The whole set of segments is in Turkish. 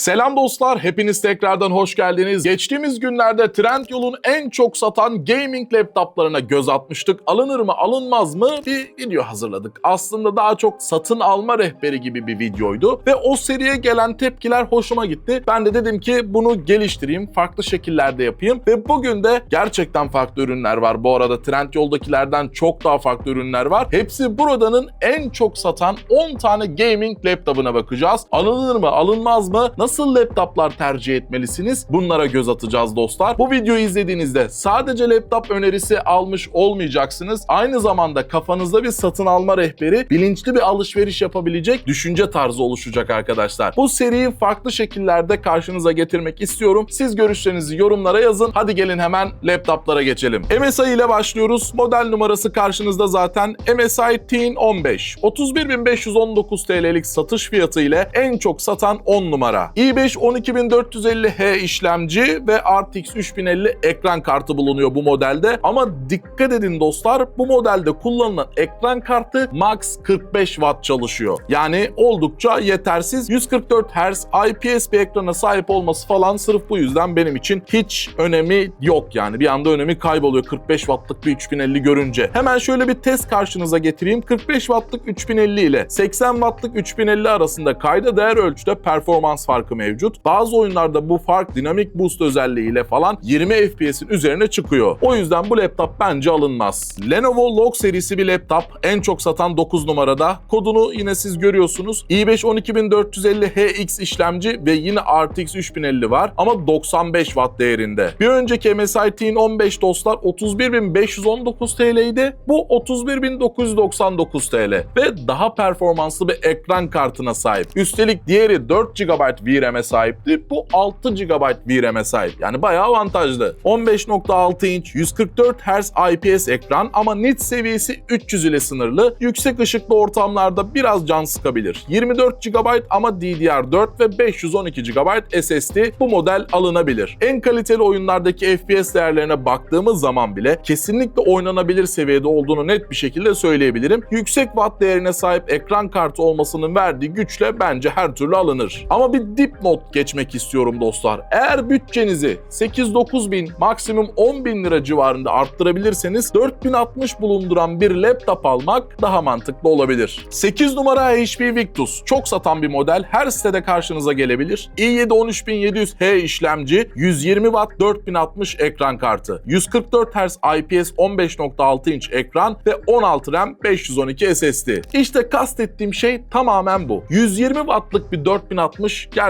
Selam dostlar, hepiniz tekrardan hoş geldiniz. Geçtiğimiz günlerde Trendyol'un en çok satan gaming laptoplarına göz atmıştık. Alınır mı, alınmaz mı bir video hazırladık. Aslında daha çok satın alma rehberi gibi bir videoydu ve o seriye gelen tepkiler hoşuma gitti. Ben de dedim ki bunu geliştireyim, farklı şekillerde yapayım ve bugün de gerçekten farklı ürünler var. Bu arada Trendyol'dakilerden çok daha farklı ürünler var. Hepsi buradanın en çok satan 10 tane gaming laptopuna bakacağız. Alınır mı, alınmaz mı? Nasıl laptoplar tercih etmelisiniz? Bunlara göz atacağız dostlar. Bu videoyu izlediğinizde sadece laptop önerisi almış olmayacaksınız. Aynı zamanda kafanızda bir satın alma rehberi, bilinçli bir alışveriş yapabilecek düşünce tarzı oluşacak arkadaşlar. Bu seriyi farklı şekillerde karşınıza getirmek istiyorum. Siz görüşlerinizi yorumlara yazın. Hadi gelin hemen laptoplara geçelim. MSI ile başlıyoruz. Model numarası karşınızda zaten. MSI Teen 15. 31.519 TL'lik satış fiyatı ile en çok satan 10 numara. İ5 12450H işlemci ve RTX 3050 ekran kartı bulunuyor bu modelde. Ama dikkat edin dostlar bu modelde kullanılan ekran kartı max 45 Watt çalışıyor. Yani oldukça yetersiz. 144 Hz IPS bir ekrana sahip olması falan sırf bu yüzden benim için hiç önemi yok yani. Bir anda önemi kayboluyor 45 Watt'lık bir 3050 görünce. Hemen şöyle bir test karşınıza getireyim. 45 Watt'lık 3050 ile 80 Watt'lık 3050 arasında kayda değer ölçüde performans farkı mevcut. Bazı oyunlarda bu fark dinamik boost özelliğiyle falan 20 FPS'in üzerine çıkıyor. O yüzden bu laptop bence alınmaz. Lenovo Log serisi bir laptop. En çok satan 9 numarada. Kodunu yine siz görüyorsunuz. i5 12450HX işlemci ve yine RTX 3050 var ama 95 Watt değerinde. Bir önceki MSI Teen 15 dostlar 31.519 TL'ydi. Bu 31.999 TL ve daha performanslı bir ekran kartına sahip. Üstelik diğeri 4 GB VRAM'e sahipti. Bu 6 GB VRAM'e sahip. Yani bayağı avantajlı. 15.6 inç 144 Hz IPS ekran ama nit seviyesi 300 ile sınırlı. Yüksek ışıklı ortamlarda biraz can sıkabilir. 24 GB ama DDR4 ve 512 GB SSD bu model alınabilir. En kaliteli oyunlardaki FPS değerlerine baktığımız zaman bile kesinlikle oynanabilir seviyede olduğunu net bir şekilde söyleyebilirim. Yüksek watt değerine sahip ekran kartı olmasının verdiği güçle bence her türlü alınır. Ama bir dipnot geçmek istiyorum dostlar. Eğer bütçenizi 8-9 bin maksimum 10 bin lira civarında arttırabilirseniz 4060 bulunduran bir laptop almak daha mantıklı olabilir. 8 numara HP Victus çok satan bir model her sitede karşınıza gelebilir. i7 13700H işlemci 120 Watt 4060 ekran kartı 144 Hz IPS 15.6 inç ekran ve 16 RAM 512 SSD. İşte kastettiğim şey tamamen bu. 120 Watt'lık bir 4060 gerçekten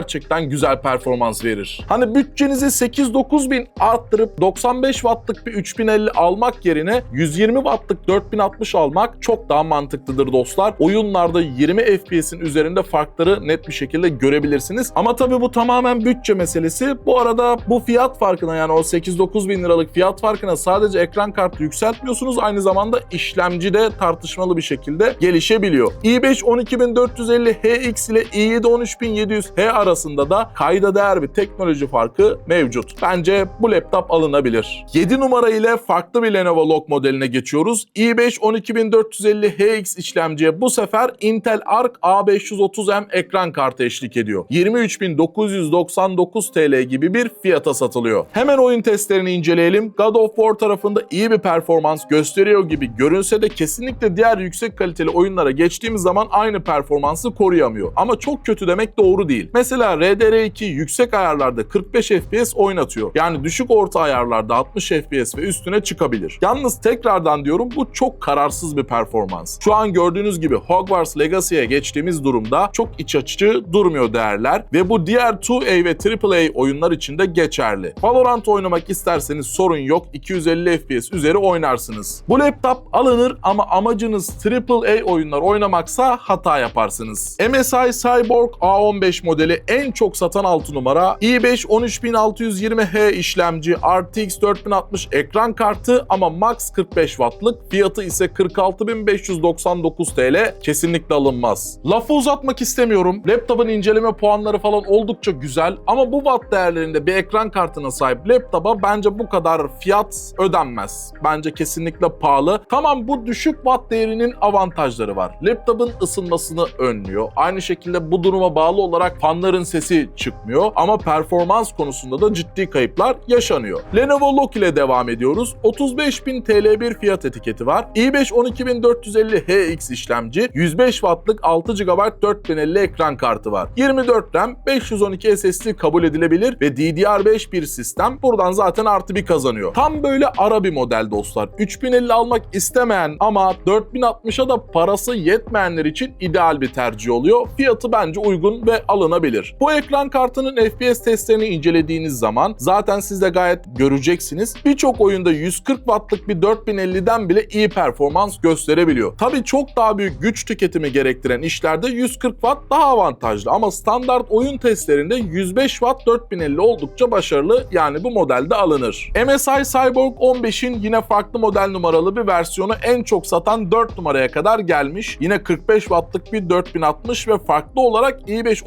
güzel performans verir. Hani bütçenizi 8-9 bin arttırıp 95 Watt'lık bir 3050 almak yerine 120 Watt'lık 4060 almak çok daha mantıklıdır dostlar. Oyunlarda 20 FPS'in üzerinde farkları net bir şekilde görebilirsiniz. Ama tabii bu tamamen bütçe meselesi. Bu arada bu fiyat farkına yani o 8-9 bin liralık fiyat farkına sadece ekran kartı yükseltmiyorsunuz. Aynı zamanda işlemci de tartışmalı bir şekilde gelişebiliyor. i5 12450HX ile i7 13700H arasında da kayda değer bir teknoloji farkı mevcut. Bence bu laptop alınabilir. 7 numara ile farklı bir Lenovo Log modeline geçiyoruz. i5 12450HX işlemciye bu sefer Intel Arc A530M ekran kartı eşlik ediyor. 23.999 TL gibi bir fiyata satılıyor. Hemen oyun testlerini inceleyelim. God of War tarafında iyi bir performans gösteriyor gibi görünse de kesinlikle diğer yüksek kaliteli oyunlara geçtiğimiz zaman aynı performansı koruyamıyor. Ama çok kötü demek doğru değil. Mesela RDR2 yüksek ayarlarda 45 FPS oynatıyor. Yani düşük orta ayarlarda 60 FPS ve üstüne çıkabilir. Yalnız tekrardan diyorum bu çok kararsız bir performans. Şu an gördüğünüz gibi Hogwarts Legacy'ye geçtiğimiz durumda çok iç açıcı durmuyor değerler ve bu diğer 2A ve AAA oyunlar için de geçerli. Valorant oynamak isterseniz sorun yok 250 FPS üzeri oynarsınız. Bu laptop alınır ama amacınız AAA oyunlar oynamaksa hata yaparsınız. MSI Cyborg A15 modeli en çok satan 6 numara. i5 13620H işlemci, RTX 4060 ekran kartı ama max 45 wattlık. Fiyatı ise 46599 TL. Kesinlikle alınmaz. Lafı uzatmak istemiyorum. Laptopun inceleme puanları falan oldukça güzel ama bu watt değerlerinde bir ekran kartına sahip laptopa bence bu kadar fiyat ödenmez. Bence kesinlikle pahalı. Tamam bu düşük watt değerinin avantajları var. Laptopun ısınmasını önlüyor. Aynı şekilde bu duruma bağlı olarak fanların Rüzgarın sesi çıkmıyor ama performans konusunda da ciddi kayıplar yaşanıyor. Lenovo Lock ile devam ediyoruz. 35.000 TL bir fiyat etiketi var. i5 12450HX işlemci, 105 Watt'lık 6 GB 4050 ekran kartı var. 24 RAM, 512 SSD kabul edilebilir ve DDR5 bir sistem. Buradan zaten artı bir kazanıyor. Tam böyle ara bir model dostlar. 3050 almak istemeyen ama 4060'a da parası yetmeyenler için ideal bir tercih oluyor. Fiyatı bence uygun ve alınabilir. Bu ekran kartının FPS testlerini incelediğiniz zaman zaten siz de gayet göreceksiniz. Birçok oyunda 140 Watt'lık bir 4050'den bile iyi performans gösterebiliyor. Tabii çok daha büyük güç tüketimi gerektiren işlerde 140 Watt daha avantajlı ama standart oyun testlerinde 105 Watt 4050 oldukça başarılı yani bu modelde alınır. MSI Cyborg 15'in yine farklı model numaralı bir versiyonu en çok satan 4 numaraya kadar gelmiş. Yine 45 Watt'lık bir 4060 ve farklı olarak i5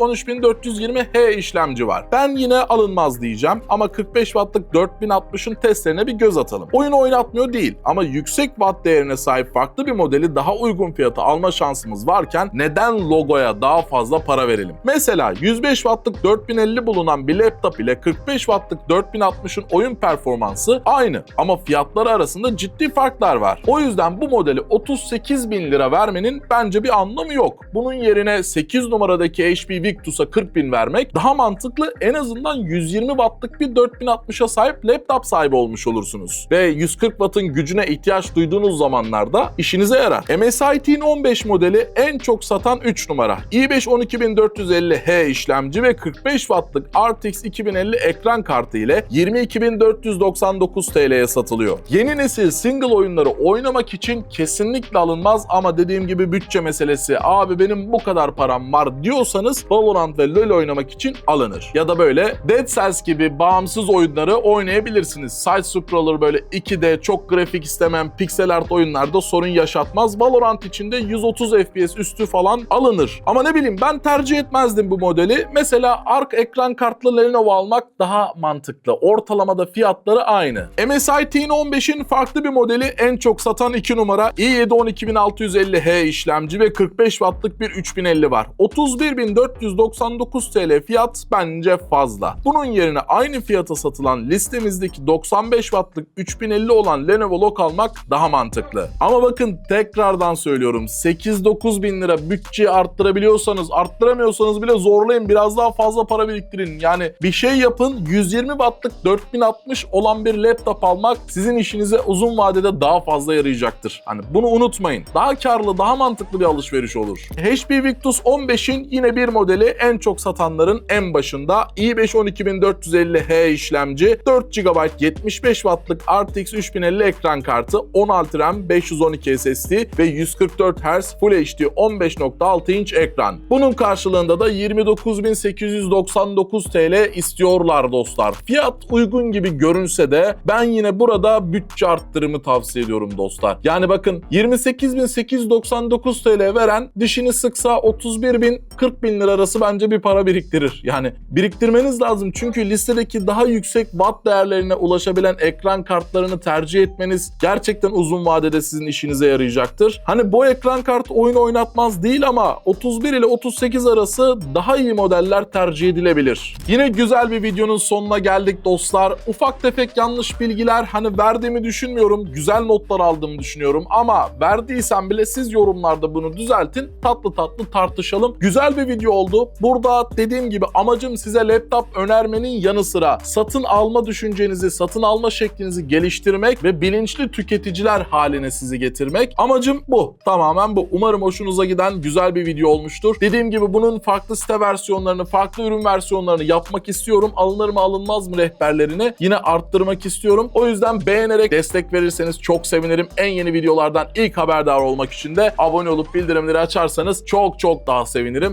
13420H işlemci var. Ben yine alınmaz diyeceğim ama 45 Watt'lık 4060'ın testlerine bir göz atalım. Oyun oynatmıyor değil ama yüksek watt değerine sahip farklı bir modeli daha uygun fiyata alma şansımız varken neden logoya daha fazla para verelim? Mesela 105 Watt'lık 4050 bulunan bir laptop ile 45 Watt'lık 4060'ın oyun performansı aynı ama fiyatları arasında ciddi farklar var. O yüzden bu modeli 38 bin lira vermenin bence bir anlamı yok. Bunun yerine 8 numaradaki HP Victus'a 40 bin vermek daha mantıklı. En azından 120 wattlık bir 4060'a sahip laptop sahibi olmuş olursunuz. Ve 140 wattın gücüne ihtiyaç duyduğunuz zamanlarda işinize yarar. MSI Teen 15 modeli en çok satan 3 numara. i5 12450H işlemci ve 45 wattlık RTX 2050 ekran kartı ile 22.499 TL'ye satılıyor. Yeni nesil single oyunları oynamak için kesinlikle alınmaz ama dediğim gibi bütçe meselesi abi benim bu kadar param var diyorsanız Valorant ve LoL oynamak için alınır. Ya da böyle Dead Cells gibi bağımsız oyunları oynayabilirsiniz. Side scroller böyle 2D çok grafik istemeyen pixel art oyunlarda sorun yaşatmaz. Valorant için de 130 FPS üstü falan alınır. Ama ne bileyim ben tercih etmezdim bu modeli. Mesela ARC ekran kartlı Lenovo almak daha mantıklı. Ortalamada fiyatları aynı. MSI Teen 15'in farklı bir modeli en çok satan 2 numara i7 12650H işlemci ve 45 wattlık bir 3050 var. 31.499 TL fiyat bence fazla. Bunun yerine aynı fiyata satılan listemizdeki 95 wattlık 3050 olan Lenovo Lock almak daha mantıklı. Ama bakın tekrardan söylüyorum 8-9 bin lira bütçeyi arttırabiliyorsanız arttıramıyorsanız bile zorlayın biraz daha fazla para biriktirin. Yani bir şey yapın 120 wattlık 4060 olan bir laptop almak sizin işinize uzun vadede daha fazla yarayacaktır. Hani bunu unutmayın. Daha karlı, daha mantıklı bir alışveriş olur. HP Victus 15'in yine bir modeli en çok satanların en başında i5 12450H işlemci, 4 GB 75 wattlık RTX 3050 ekran kartı, 16 RAM, 512 SSD ve 144 Hz Full HD 15.6 inç ekran. Bunun karşılığında da 29.899 TL istiyorlar dostlar. Fiyat uygun gibi görünse de ben yine burada bütçe arttırımı tavsiye ediyorum dostlar. Yani bakın 28.899 TL veren dişini sıksa 31.000 40 bin lira arası bence bir para biriktirir. Yani biriktirmeniz lazım çünkü listedeki daha yüksek watt değerlerine ulaşabilen ekran kartlarını tercih etmeniz gerçekten uzun vadede sizin işinize yarayacaktır. Hani bu ekran kartı oyun oynatmaz değil ama 31 ile 38 arası daha iyi modeller tercih edilebilir. Yine güzel bir videonun sonuna geldik dostlar. Ufak tefek yanlış bilgiler hani verdiğimi düşünmüyorum. Güzel notlar aldığımı düşünüyorum ama verdiysem bile siz yorumlarda bunu düzeltin. Tatlı tatlı tartışalım. Güzel bir video oldu. Burada dediğim gibi amacım size laptop önermenin yanı sıra satın alma düşüncenizi, satın alma şeklinizi geliştirmek ve bilinçli tüketiciler haline sizi getirmek. Amacım bu. Tamamen bu. Umarım hoşunuza giden güzel bir video olmuştur. Dediğim gibi bunun farklı site versiyonlarını, farklı ürün versiyonlarını yapmak istiyorum. Alınır mı alınmaz mı rehberlerini yine arttırmak istiyorum. O yüzden beğenerek destek verirseniz çok sevinirim. En yeni videolardan ilk haberdar olmak için de abone olup bildirimleri açarsanız çok çok daha sevinirim.